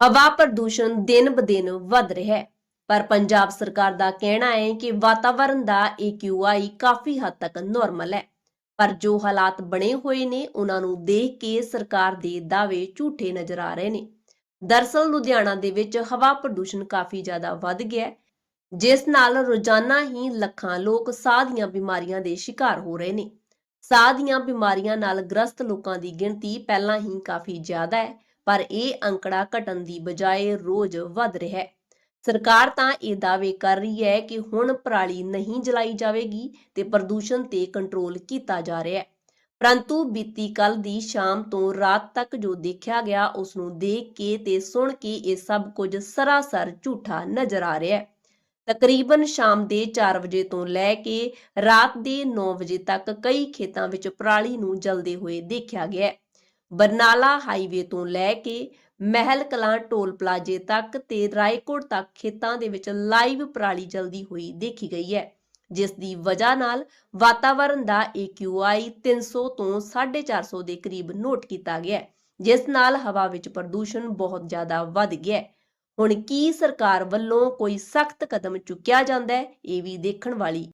ਹਵਾ ਪ੍ਰਦੂਸ਼ਣ ਦਿਨ-ਬਦਿਨ ਵੱਧ ਰਿਹਾ ਹੈ। ਪਰ ਪੰਜਾਬ ਸਰਕਾਰ ਦਾ ਕਹਿਣਾ ਹੈ ਕਿ ਵਾਤਾਵਰਣ ਦਾ AQI ਕਾਫੀ ਹੱਦ ਤੱਕ ਨਾਰਮਲ ਹੈ। ਪਰ ਜੋ ਹਾਲਾਤ ਬਣੇ ਹੋਏ ਨੇ, ਉਹਨਾਂ ਨੂੰ ਦੇਖ ਕੇ ਸਰਕਾਰ ਦੇ ਦਾਅਵੇ ਝੂਠੇ ਨਜ਼ਰ ਆ ਰਹੇ ਨੇ। ਦਰਸਲ ਲੁਧਿਆਣਾ ਦੇ ਵਿੱਚ ਹਵਾ ਪ੍ਰਦੂਸ਼ਣ ਕਾਫੀ ਜ਼ਿਆਦਾ ਵੱਧ ਗਿਆ ਜਿਸ ਨਾਲ ਰੋਜ਼ਾਨਾ ਹੀ ਲੱਖਾਂ ਲੋਕ ਸਾਹ ਦੀਆਂ ਬਿਮਾਰੀਆਂ ਦੇ ਸ਼ਿਕਾਰ ਹੋ ਰਹੇ ਨੇ। ਸਾਹ ਦੀਆਂ ਬਿਮਾਰੀਆਂ ਨਾਲ ਗ੍ਰਸਤ ਲੋਕਾਂ ਦੀ ਗਿਣਤੀ ਪਹਿਲਾਂ ਹੀ ਕਾਫੀ ਜ਼ਿਆਦਾ ਹੈ ਪਰ ਇਹ ਅੰਕੜਾ ਘਟਣ ਦੀ ਬਜਾਏ ਰੋਜ਼ ਵੱਧ ਰਿਹਾ ਹੈ। ਸਰਕਾਰ ਤਾਂ ਇਹ ਦਾਅਵੇ ਕਰ ਰਹੀ ਹੈ ਕਿ ਹੁਣ ਪਰਾਲੀ ਨਹੀਂ ਜਲਾਈ ਜਾਵੇਗੀ ਤੇ ਪ੍ਰਦੂਸ਼ਣ ਤੇ ਕੰਟਰੋਲ ਕੀਤਾ ਜਾ ਰਿਹਾ ਹੈ। ਪਰੰਤੂ ਬੀਤੀ ਕੱਲ ਦੀ ਸ਼ਾਮ ਤੋਂ ਰਾਤ ਤੱਕ ਜੋ ਦੇਖਿਆ ਗਿਆ, ਉਸ ਨੂੰ ਦੇਖ ਕੇ ਤੇ ਸੁਣ ਕੇ ਇਹ ਸਭ ਕੁਝ ਸਰਾਸਰ ਝੂਠਾ ਨਜ਼ਰ ਆ ਰਿਹਾ ਹੈ। ਤਕਰੀਬਨ ਸ਼ਾਮ ਦੇ 4 ਵਜੇ ਤੋਂ ਲੈ ਕੇ ਰਾਤ ਦੇ 9 ਵਜੇ ਤੱਕ ਕਈ ਖੇਤਾਂ ਵਿੱਚ ਪਰਾਲੀ ਨੂੰ ਜਲਦੇ ਹੋਏ ਦੇਖਿਆ ਗਿਆ ਹੈ। ਬਰਨਾਲਾ ਹਾਈਵੇ ਤੋਂ ਲੈ ਕੇ ਮਹਿਲ ਕਲਾਂ ਟੋਲ ਪਲਾਜ਼ੇ ਤੱਕ ਤੇ ਰਾਏਕੋਟ ਤੱਕ ਖੇਤਾਂ ਦੇ ਵਿੱਚ ਲਾਈਵ ਪਰਾਲੀ ਜਲਦੀ ਹੋਈ ਦੇਖੀ ਗਈ ਹੈ, ਜਿਸ ਦੀ ਵਜ੍ਹਾ ਨਾਲ ਵਾਤਾਵਰਣ ਦਾ AQI 300 ਤੋਂ 450 ਦੇ ਕਰੀਬ ਨੋਟ ਕੀਤਾ ਗਿਆ ਜਿਸ ਨਾਲ ਹਵਾ ਵਿੱਚ ਪ੍ਰਦੂਸ਼ਣ ਬਹੁਤ ਜ਼ਿਆਦਾ ਵੱਧ ਗਿਆ ਹੁਣ ਕੀ ਸਰਕਾਰ ਵੱਲੋਂ ਕੋਈ ਸਖਤ ਕਦਮ ਚੁੱਕਿਆ ਜਾਂਦਾ ਹੈ, ਇਹ ਵੀ ਦੇਖਣ ਵਾਲੀ